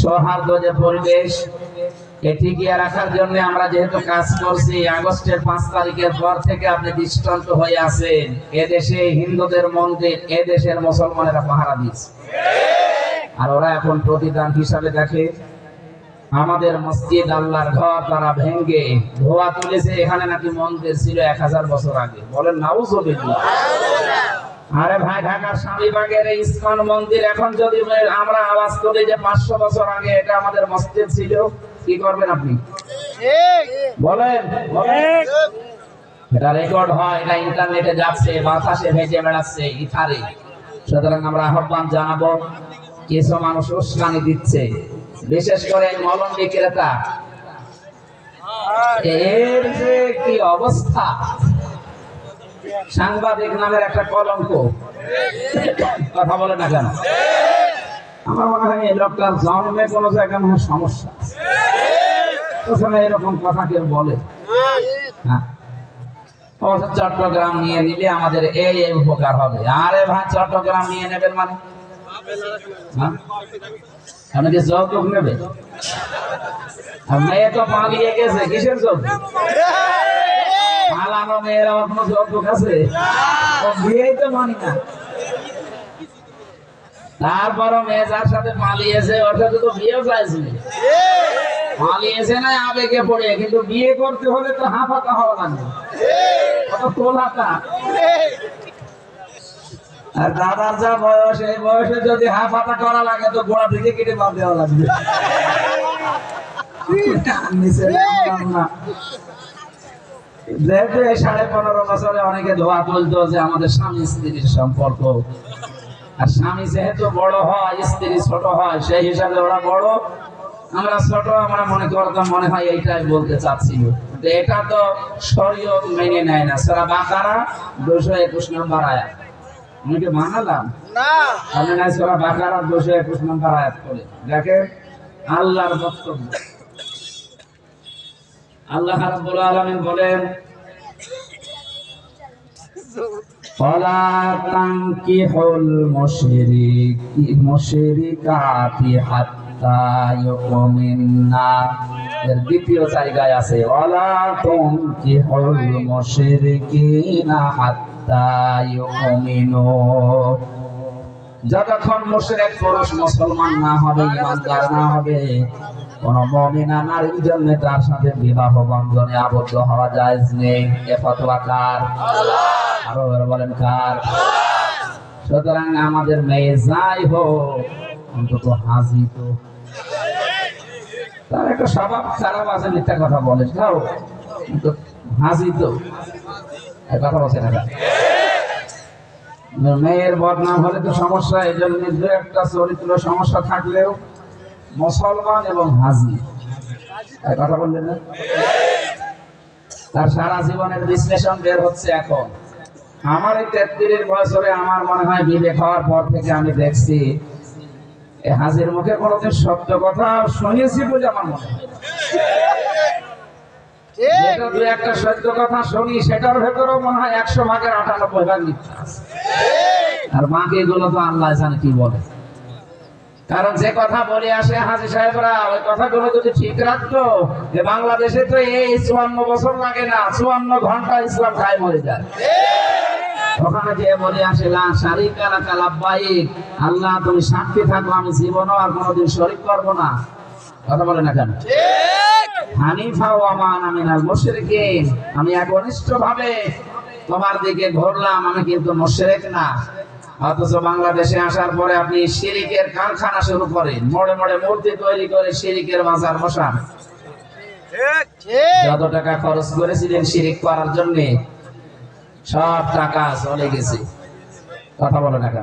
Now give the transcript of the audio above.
সৌহার্দ্য পরিবেশ এ টিকিয়ে রাখার জন্য আমরা যেহেতু কাজ করছি আগস্টের পাঁচ তারিখের পর থেকে আপনি দৃষ্টান্ত হয়ে আছেন। এদেশে হিন্দুদের মন্দির এদেশের মুসলমানেরা পাহারা দিচ্ছে আর ওরা এখন প্রতিদান হিসাবে দেখে, আমাদের মসজিদ আল্লাহর ঘর তারা ভেঙ্গে ধোয়া তুলেছে, এখানে নাকি মন্দির ছিল এক হাজার বছর আগে। বলেন, নাউজুবিল্লাহ। আরে ভাই, ঢাকার স্বামীবাগের এই ইস্কন মন্দির এখন যদি আমরা আওয়াজ করি যে পাঁচশো বছর আগে এটা আমাদের মসজিদ ছিল, কি করবেন আপনি? বলেন এটা রেকর্ড হয় এটা ইন্টারনেটে যাচ্ছে, বাতাসে ভেজে বেড়াচ্ছে, ইথারে। সুতরাং আমরা আহ্বান জানাব, কিছু মানুষ উস্কানি দিচ্ছে। বিশেষ করে মলম বিক্রেতা এর যে কি অবস্থা? সাংবাদিক নামের একটা কলঙ্ক। কথা বলে না কেন? আমার মনে হয় এই লোকটার জন্মে কোনো জায়গায় সমস্যা। প্রথমে এরকম কথা কেউ বলে। হ্যাঁ। অবশ্য চট্টগ্রাম নিয়ে নিলে আমাদের এই এই উপকার হবে। আরে ভাই, চট্টগ্রাম নিয়ে নেবেন মানে? হ্যাঁ? আপনি কি যৌতুক নেবে মেয়ে তো পালিয়ে গেছে, কিসের যৌতুক? পালানো মেয়ের আমার কোনো যৌতুক আছে? বিয়েই তো মানি না। তারপরও মেয়ে যার সাথে পালিয়েছে ওর সাথে তো চাইছে পালিয়েছে না আবেগে পড়ে কিন্তু বিয়ে করতে হলে তো হাফাতা হওয়া লাগবে। কত তোলাটা আর দাদার যা বয়স এই বয়সে যদি হাফাতা করা লাগে তো গোড়া থেকে কেটে বাদ দেওয়া লাগবে। নিচে। যেহেতু এই সাড়ে পনেরো বছরে অনেকে ধোয়া তুলতো যে আমাদের স্বামী স্ত্রীর সম্পর্ক। আর স্বামী যেহেতু বড় হয় স্ত্রী ছোট হয় সেই হিসাবে ওরা বড়। আমরা ছোট আমরা মনে করতাম মনে হয় এইটাই বলতে চাচ্ছিল। এটা তো শরীয়ত মেনে নেয় না। সারা বাকারা দুশো একুশ নম্বর আয়াত। আমি কি বানালাম আমি না সারা বাকারা দুশো একুশ নম্বর আয়াত করে দেখে আল্লাহর বক্তব্য। আল্লাহ রাব্বুল আলামিন বলেন এর দ্বিতীয় জায়গায় আছে যতক্ষণ পুরুষ মুসলমান না হবে, ইমানদার না হবে, কোন মমিনা নারীর জন্য তার সাথে বিবাহ বন্ধনে আবদ্ধ হওয়া যায় নেই। এ ফতোয়া কার? আরও বলেন কার? সুতরাং আমাদের মেয়ে যাই হোক, অন্তত হাজি তো। তার একটা স্বভাব খারাপ আছে, মিথ্যা কথা বলে। যাও কিন্তু হাজি তো। কথা বলছে না মেয়ের বদনাম হলে তো সমস্যা, এই জন্য দু একটা চরিত্র সমস্যা থাকলেও মুসলমান এবং হাজি। কথা বললেন না? তার সারা জীবনের বিশ্লেষণ বের হচ্ছে এখন। আমার এই তেত্রিশ বছরে আমার মনে হয় বিবেক খাওয়ার পর থেকে আমি দেখছি হাজির মুখে কোনোদিন সত্য কথা শুনেছি বলে আমার মনে হয়। একটা সত্য কথা শুনি, সেটার ভেতরেও মনে হয় একশো ভাগের আটানব্বই ভাগ মিথ্যা আর বাকি গুলো তো আল্লাহ জানে কি বলে। কারণ যে কথা বলে আসে হাজি সাহেবরা, ওই কথাগুলো যদি ঠিক রাখতো যে বাংলাদেশে তো এই চুয়ান্ন বছর লাগে না, চুয়ান্ন ঘণ্টা ইসলাম খায় মরে যায়। ওখানে যে বলে আসে লা শারিকা লাকা লাব্বাইক। আল্লাহ তুমি সাক্ষী থাকো আমি জীবনও আর কোনোদিন শরীক করব না। কথা বলে না কেন? হানিফা ও আমান আমিনাল মুশরিকিন। আমি একনিষ্ঠ ভাবে তোমার দিকে ঘুরলাম আমি কিন্তু মুশরিক না। অথচ বাংলাদেশে আসার পরে আপনি শিরিকের কারখানা শুরু করেন। মোড়ে মোড়ে মূর্তি তৈরি করে শিরিকের বাজার বসান। যত টাকা খরচ করেছিলেন শিরিক করার জন্য সব টাকা চলে গেছে। কথা বলো কেন?